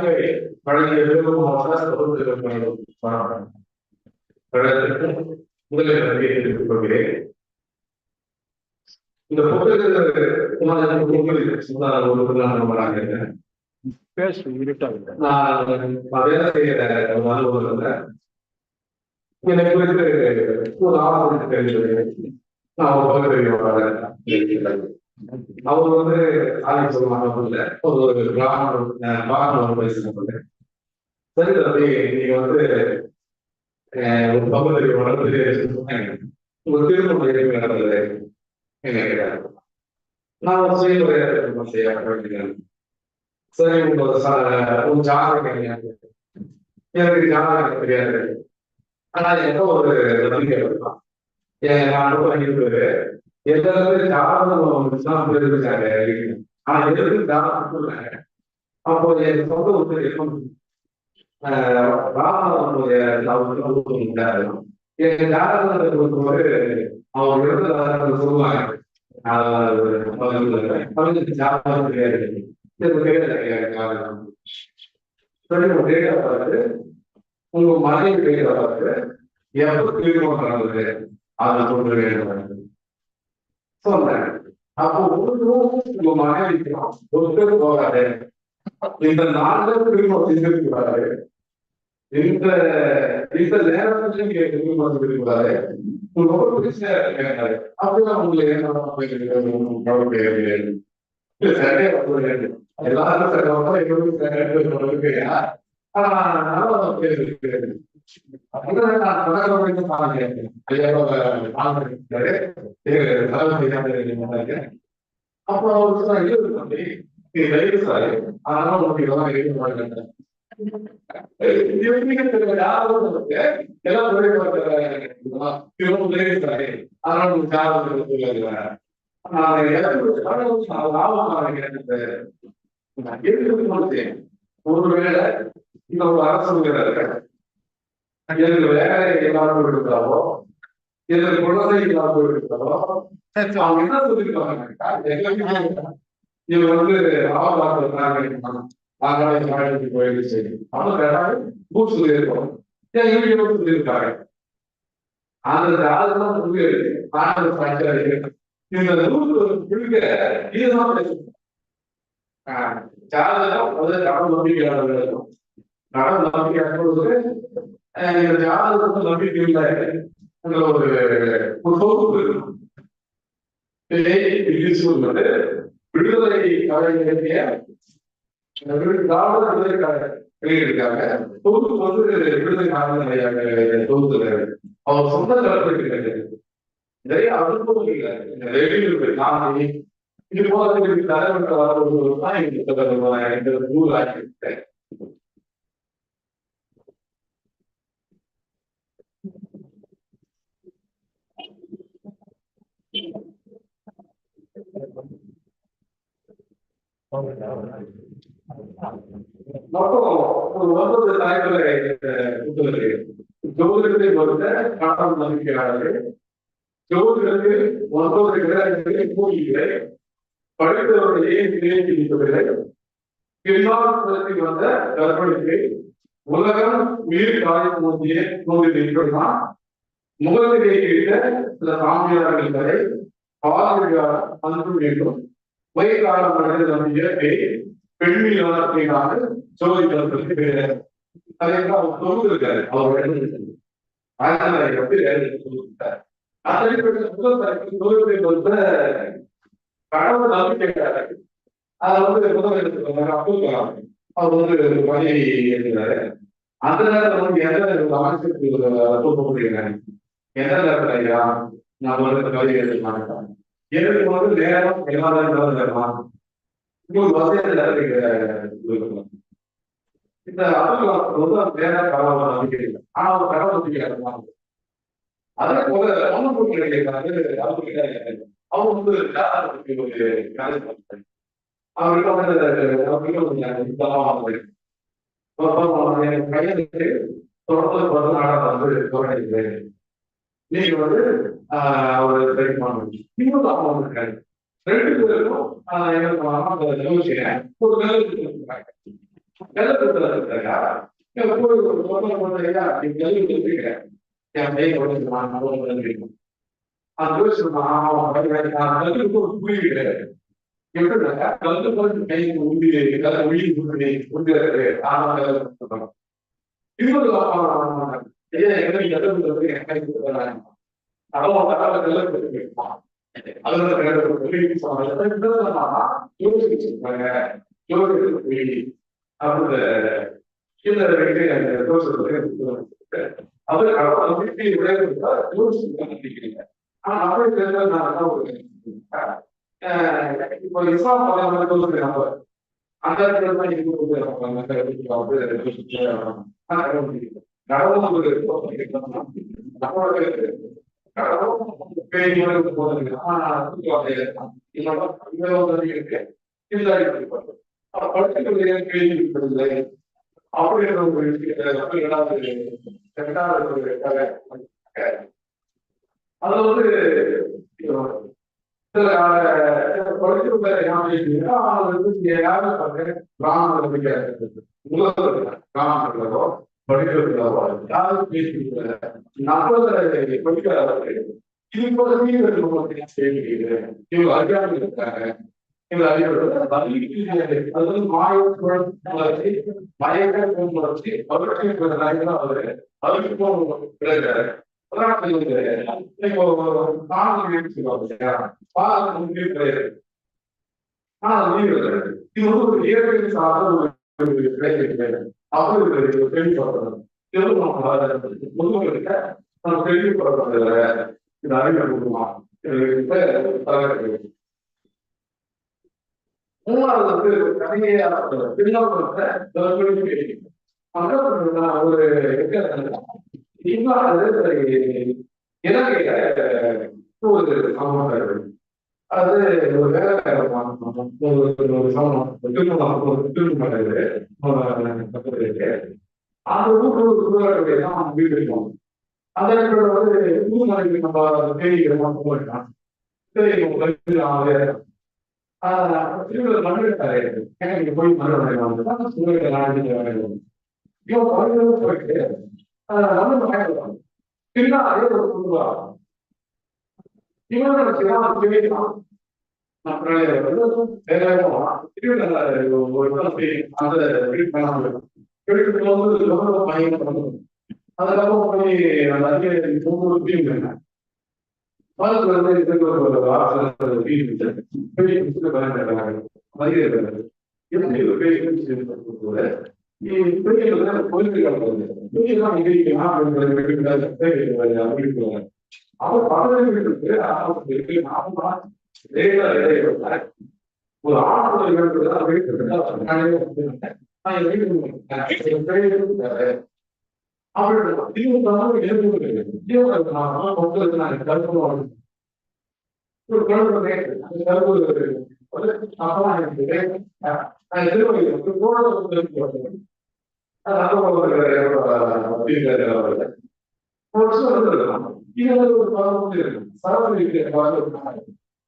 வாய்ப்பை வழங்கிய விருதும் முதலில் நன்றியை தெரிவித்துக் கொள்கிறேன். இந்த புத்தகத்தில் நான் பேசு இருட்டாங்க நான் வேலை ஒரு அலுவலகத்துல என்னை குறித்து ஒரு ஆவணம் தெரிஞ்சது நான் ஒரு பகுதியோட அவர் வந்து ஆலயம் சொல்லுவாங்க ஒரு கிராமம் பாகம் பேசுறது சரி தம்பி நீங்க வந்து ஒரு பகுதி வளர்ந்து உங்க திருமணம் நடந்தது என்ன கேட்டாரு? நான் ஒரு செய்ய செய்ய வேண்டியது. சரி உங்க ச- உங்க ஜாதகம் என்ன? எனக்கு ஜாதகம் தெரியாது. ஆனா என்ன ஒரு நம்பிக்கை இருக்கலாம் நான் நான் அனுபவிக்கிறது எல்லாருமே காரணம் வந்துச்சுன்னா இருக்காங்க ஆனா எதுக்கு காரணம் அப்போ என் சொந்த உத்தரவு ராமனுடைய என் ஜாதகத்தை பொறுத்தவரை அவங்க இருந்த சொல்லுவாங்க பதினஞ்சு ஜாதகம் தெரியாது டேட்டா பார்த்து உங்க மனைவி டேட்டா பார்த்து எப்போ திருமணம் நடந்தது அதை சொல்ல வேண்டும் சொன்னேன் அப்போ ஒரு உங்க மனைவிக்கும் ஒருத்தர் போகாது. இந்த நாள்ல திரும்ப செஞ்சிருக்க கூடாது. இந்த இந்த நேரத்துல நீங்க திரும்ப செஞ்சிருக்க கூடாது. உங்களுக்கு ரொம்ப பிடிச்ச உங்களுக்கு என்ன இல்ல சரியா எல்லாரும் ஆனா அப்போ அவர் சொன்னார், "இல்ல தம்பி, நீ தைரியம் சாரு. அதனால உனக்கு இதெல்லாம் எழுத மாட்டேன்." இது வரைக்கும் தெரியல, யாரும் எல்லாம் ஒரே இவரும் சாரு. அதனால சொல்லுங்க. நான். நான் எதுக்கு சொல்றேன்? ஒருவேளை இந்த ஒரு அரசு எனக்கு வேலை இல்லாமல் இருக்கிறாரோ எனக்கு குழந்தை இல்லாமல் இருக்கிறாரோ அவங்க என்ன சொல்லிருக்காங்க இவங்க வந்து ஆபாசம் ஆகாய மாநிலத்துக்கு போயிடுச்சு அவங்க ஏதாவது பூ சொல்லியிருக்கோம். ஏன் இவங்க சொல்லியிருக்காங்க? அந்த புள்ளி ஆனந்த சாட்சியாக இந்த நூறு புள்ளிக இதுதான் பேசும் ஜாதகம் வந்து கடவுள் நம்பிக்கையாளர்கள். கடவுள் நம்பிக்கையாளர்களுக்கு எங்களுடைய ஜாதகத்துக்கு நம்பிக்கை இல்லை என்ற ஒரு ஒரு தொகுப்பு இருக்கும். விடுதலை கலைஞரிய திராவிட விடுதலை வெளியிட்டிருக்காங்க தொகுப்பு வந்து விடுதலை காலநிலையாக தொகுத்துறாரு அவர் சொந்த கருத்து கிடையாது நிறைய அனுபவம் இல்லை. நான் இது போல தலைவர்கள் தான் இந்த புத்தகம் இந்த மொத்தம் ஒன்பது தாய்களை புத்தகத்தை ஜோதிடத்தை பொறுத்த கடவுள் நம்பிக்கையாளர்கள் ஜோதிடருக்கு ஒன்பது கிரகங்களை கூறுகிறேன் படித்தவர்களையே நினைத்திருப்பதில்லை பின்னால் வந்த கற்பனைக்கு உலகம் உயிர் காயம் மூந்திய மூந்திருக்கிறதா முகத்திலே இட்ட சில சாமியார்கள் வரை பாதிரியார் அன்பு வேண்டும். வயக்காலம் அடைந்த நம்ம இயற்கை பெண்மையாளர்களாக சோதித்தவர்களுக்கு அதையெல்லாம் அவர் தொகுத்திருக்காரு அவர் எழுதியிருக்காரு. அதனால அதை பற்றி எழுதி தொகுத்திருக்காரு. முதல் தலைப்பு தொகுப்பை பொறுத்த கடவுள் நம்பிக்கையாளர் அதை வந்து முதல் எடுத்துக்கோங்க அப்துல் கலாம் அவர் வந்து ஒரு பணி எழுதினாரு. அந்த நேரத்தில் வந்து எந்த அமைச்சருக்கு தூக்க முடியுங்க எந்த நேரத்தில் ஐயா? நான் வந்து கவிதை எழுத மாட்டேன் எனக்கு வந்து நேரம் எல்லாரும் நேரமா இன்னொரு வசதியில் இந்த அப்துல் வந்து வேற கடவுள் நம்பிக்கை இல்லை ஆனா அவர் கடவுள் நம்பிக்கை அதே போல அவனுக்கு கிடைக்கிறாரு அவருக்கு அவங்க வந்து ஜாதகத்துக்கு ஒரு கதை சொல்றாரு. அவருக்கு வந்து அவருக்கு கொஞ்சம் பையனுக்கு தொடர்ந்து பிறந்த நாளாக வந்து தோணிடுது நீங்க வந்து ஆஹ் ஒரு ட்ரை பண்ணணும் இன்னொரு அம்மா இருக்காரு ரெண்டு பேருக்கும் ஆஹ் ஒரு வேலை இருக்காங்க என் ஒரு கிடையாது இன்னொரு எதாவது என் அந்த கீழே அந்த தோசை அவர் ஆனா நான் இப்போ இஸ்லாம் பதம் தோசை அந்த இடத்துல தான் இருக்கு இருக்கு இல்லை படிச்சுக்கொண்டே ஒரு ஒரு அது வந்து சில படிச்சிருந்த யாரும் பிராமணர்கள் பிராமணர்களோ படிக்கிறவர்களோ இது போல நீங்கள் செய்கிறீர்கள் இவங்க அறியாமல் இருக்காங்க இவங்க அது வந்து மயக்க வளர்ச்சி அவருக்கு அவரு அதுக்கும் விளையாடு இது ஒரு இயற்கை சார்ந்த ஒரு அவரு கேள்விப்படுறோம் பொதுமக்களுக்கு நம்ம கேள்விப்படுறதில்ல இது தலைவர் மூணாவது வந்து கதையா பின்னோட்டத்தை ஒரு இல்லாத இலங்கையில ஒரு சமூகம் அது ஒரு வேலை ஒரு சமூகம் திருமணம் அந்த ஊருக்கு தான் வீடு இருக்கும் அந்த இடத்துல வந்து ஊர்மலைக்கு நம்ம தேடிக்கிறோம் போயிட்டான் சரி திருவிழா போய் மண்ணெடுத்தாரு போயிட்டு மண்ணு அதே ஒரு பொதுவா இவனோட சிறப்பு கேட்கலாம் போய் அந்த அதிகாரி ஒவ்வொரு டீம் என்ன இதுக்கு ஒரு வாசல் டீம் பயன்படுறாங்க எப்படி ஒரு பெரிய கூட பெரிய கோயில்கள் பெரியதான் நிகழ்ச்சிக்கலாம் அப்படின்னு அவர் பதவிகளுக்கு நாம ஒரு ஆணவர்கள் இது ஒரு பதம் இருக்கும். சரவணி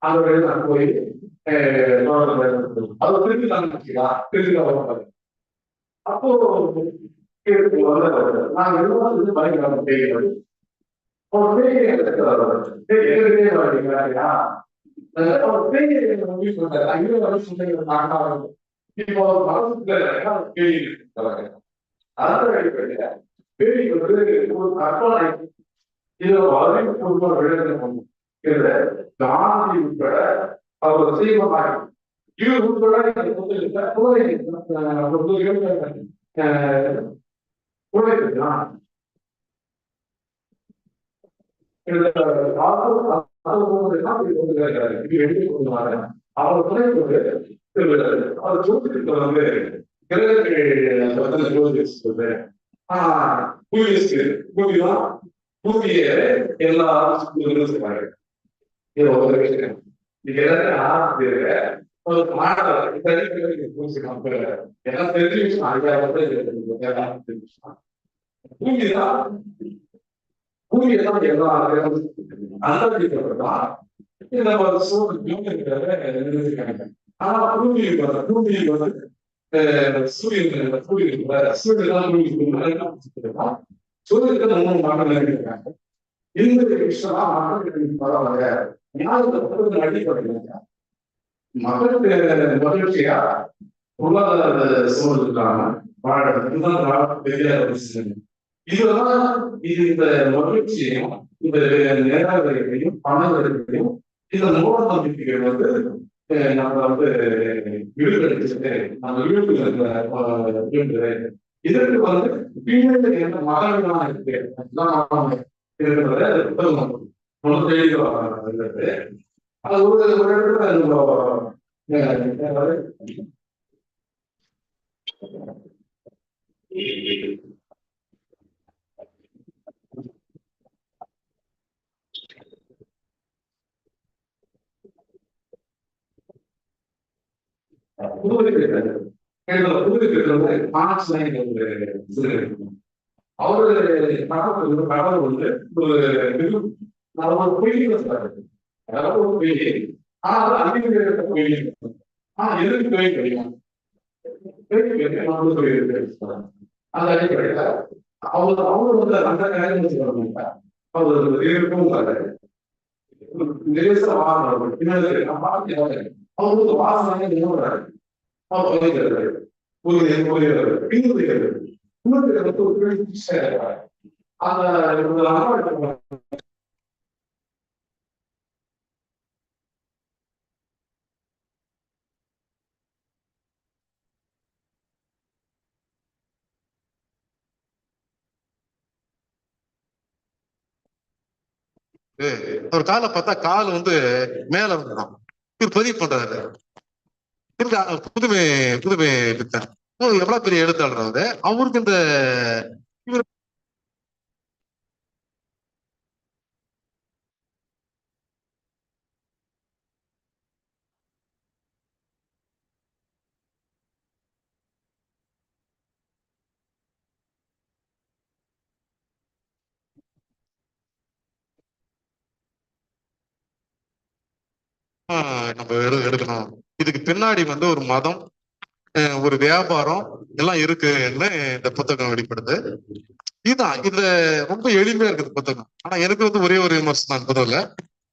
அதோட நான் போய் அது திருப்பி நான் திருப்பி அப்போ நான் எழுபது பயங்கரம் பேய்கள் ஒரு பேய் எங்களுக்கே வரீங்களா ஒரு பேய் ஐயோ இப்போ மனசுல பேய் அதன் அடிப்படையில பேய் வந்து ஒரு கற்பனை இதுல அறிவுபூர்வ விளக்கம் இதுல காந்தி உட்பட அவர் செய்வமாக இது உட்பட அவர் துணை அவர் ஜோதிடத்தை வந்து ஆஹ் பூமிதான் பூமியை எல்லா செய்வாங்க இது ஒரு விஷயம் இது எல்லாத்தையும் ஒரு மாணவர் எல்லாம் தெரிஞ்சு விஷயம் ஐயாவது பூமிதான் பூமியை தான் எல்லா இந்த ஒரு சூழல் பூமிக்காக ஆனா பூமிக்கு வந்து வந்து சூரியன் சூரியன் சூரியன் சூரியன் சூரியனுக்கு மூணு மாற்றங்கள் இருக்காங்க இந்த விஷயம் மக்களுக்கு பரவாயில்ல. ஞாபகத்தை அடிப்படையில் மக்களுக்கு மகிழ்ச்சியா? பொருளாதார சூழலுக்கான வாழறது இதுதான் பெரிய விஷயம் இதெல்லாம் இது இந்த மகிழ்ச்சியையும் இந்த நேராகரையும் பணவரையும் இந்த மூட நம்பிக்கைகள் வந்து நம்ம வந்து விடுதலை நம்ம வீட்டுல வீடு இதற்கு வந்து பின்னாடி என்ற மகன்கள்லாம் இருக்கு இருக்கிறத புத்தகம் அது ஒரு ஒரு இடத்துல நம்ம அஹ், மார்க்ஸ் ஒரு இது அவரு கடவுள் வந்து வந்து ஒரு ஒரு சொல்றாரு அதாவது ஒரு ஆனா அதிக அதிக பொய் ஆனா எதுக்கு பொய் கிடைக்கும் அந்த அடிப்படையில அவர் அவர் வந்து அந்த காரியம் சொல்ல அவர் இருக்கும் லேசா வாசனை பின்னாடி வாசனை அவர் வகைகிறது புரியுது புரியுது ஒரு ஒரு காலை பார்த்தா கால் வந்து மேல வந்துடும் பதிவு பண்றாரு இவருக்கு புதுமை புதுமை எழுத்தர் எவ்வளவு பெரிய எழுத்தாளர் அவரு? அவருக்கு இந்த இவர் ஆஹ், நம்ம எடு- எடுக்கணும். இதுக்கு பின்னாடி வந்து ஒரு மதம் ஒரு வியாபாரம் எல்லாம் இருக்குன்னு இந்த புத்தகம் வெளிப்படுது. இதுதான் இந்த ரொம்ப எளிமையா இருக்குது புத்தகம். ஆனா எனக்கு வந்து ஒரே ஒரு விமர்சனம் தான் புத்தகம்ல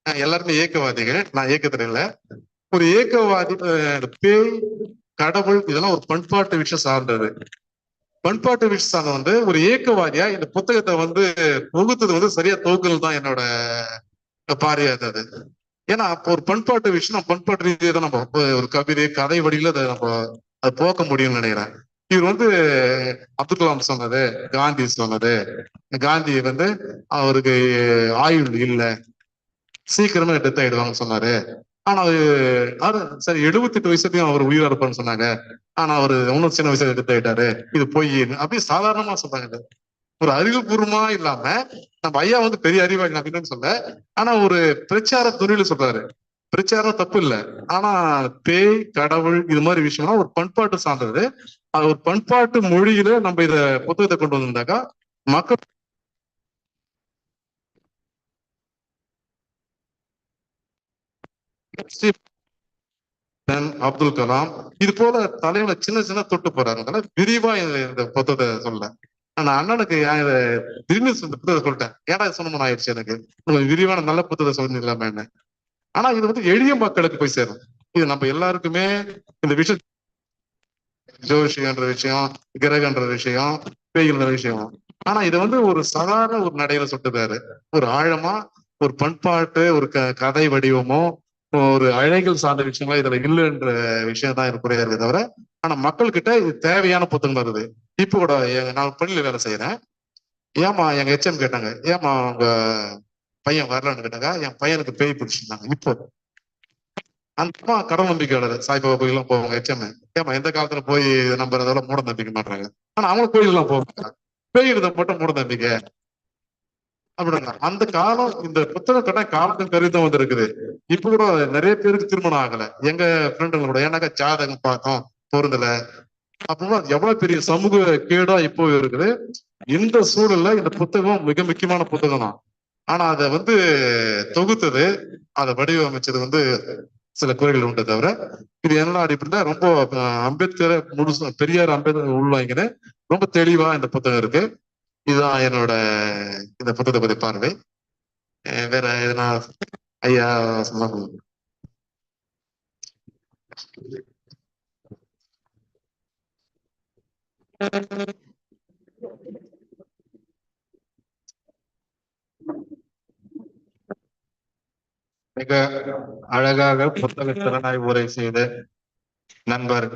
எல்லாருமே ஏக்கவாதிகள். நான் ஏக்கத்துல இல்லை. ஒரு ஏக்கவாதி பேய் கடவுள் இதெல்லாம் ஒரு பண்பாட்டு விஷயம் சார்ந்தது. பண்பாட்டு விஷயம் சார்ந்த வந்து ஒரு ஏக்கவாதியா இந்த புத்தகத்தை வந்து தொகுத்தது வந்து சரியா தொகுக்கல் தான் என்னோட பார்வையா இருந்தது. ஏன்னா அப்போ ஒரு பண்பாட்டு விஷயம் நம்ம பண்பாட்டு ரீதியை தான் நம்ம ஒரு கவிதை கதை வடிவில அதை நம்ம அதை போக்க முடியும்னு நினைக்கிறேன். இவர் வந்து அப்துல் கலாம் சொன்னது காந்தி சொன்னது. காந்தி வந்து அவருக்கு ஆயுள் இல்ல. சீக்கிரமே டெத் ஆயிடுவாங்கன்னு சொன்னாரு. ஆனா அது அது சரி எழுபத்தெட்டு வயசுலயும் அவர் உயிரா இருப்பான்னு சொன்னாங்க. ஆனா அவரு இன்னும் சின்ன வயசுல டெத் ஆயிட்டாரு. இது பொய் அப்படி சாதாரணமா சொன்னாங்க. ஒரு அறிவுபூர்வமா இல்லாம நம்ம ஐயா வந்து பெரிய அறிவாளி நான் இல்லைன்னு சொல்ல. ஆனா ஒரு பிரச்சார துணியில சொல்றாரு. பிரச்சாரம் தப்பு இல்ல. ஆனா பேய் கடவுள் இது மாதிரி விஷயம்னா ஒரு பண்பாட்டு சார்ந்தது அது ஒரு பண்பாட்டு மொழியில நம்ம இத புத்தகத்தை கொண்டு வந்திருந்தாக்கா மக்கள் அப்துல் கலாம் இது போல தலைவனை சின்ன சின்ன தொட்டு போறாங்க விரிவா இந்த புத்தகத்தை சொல்ல நான் அண்ணனுக்கு ஏன் இதை இந்த புத்தகத்தை சொல்லிட்டேன். ஏடா சொன்னமன் ஆயிடுச்சு எனக்கு? உங்களுக்கு விரிவான நல்ல புத்தகத்தை சொல்லிடலாமே என்ன? ஆனா இது வந்து எளிய மக்களுக்கு போய் சேரும். இது நம்ம எல்லாருக்குமே இந்த விஷயம் ஜோஷியன்ற விஷயம் கிரகன்ற விஷயம் பேய்கிற விஷயம். ஆனா இது வந்து ஒரு சாதாரண ஒரு நடையில சொல்லிட்டாரு ஒரு ஆழமா ஒரு பண்பாட்டு ஒரு க கதை வடிவமோ ஒரு அழைகள் சார்ந்த விஷயங்களா இதுல இல்லைன்ற விஷயம் தான் எனக்கு குறையா இருக்கு தவிர ஆனா மக்கள் கிட்ட இது தேவையான புத்தகம் வருது இப்ப கூட எங்க- நான் பள்ளியில வேலை செய்யறேன் ஏமா எங்க எச்எம் கேட்டாங்க ஏமா அவங்க பையன் வரலன்னு கேட்டாங்க என் பையனுக்கு பேய் பிடிச்சிருந்தாங்க இப்போ. அந்த அம்மா கடவுள் நம்பிக்கையாளர் சாய்பாபா கோயிலாம் போவாங்க எச்எம் ஏமா எந்த காலத்துல போய் நம்புறதோட மூட நம்பிக்கை மாட்டாங்க ஆனா அவங்க கோயிலெல்லாம் போவாங்க பேய் இருந்த மட்டும் மூட நம்பிக்கை. அப்படிங்க அந்த காலம் இந்த புத்தகத்தோட கட்ட காலத்தின் கருத்தம் வந்து இருக்குது இப்ப கூட நிறைய பேருக்கு திருமணம் ஆகல. எங்க ஃப்ரெண்டுங்க கூட ஏன்னாக்கா ஜாதகம் பார்த்தோம் பொருந்தல. அப்படின்னா எவ்வளவு பெரிய சமூக கேடா இப்போ இருக்குது. இந்த சூழல்ல இந்த புத்தகம் மிக முக்கியமான புத்தகம் தான். ஆனா அதை வந்து தொகுத்தது அதை வடிவமைச்சது வந்து சில குறைகள் உண்டு தவிர இது என்ன அப்படின்னா ரொம்ப அம்பேத்கரை முழுசு பெரியார் அம்பேத்கர் உள்வாங்கின ரொம்ப தெளிவா இந்த புத்தகம் இருக்கு. இதுதான் என்னோட இந்த புத்தகத்தை பத்தி பார்வை. வேற எதனா? ஐயா சொன்னா மிக அழகாக புத்தக திறனாய் உரை செய்த நண்பர்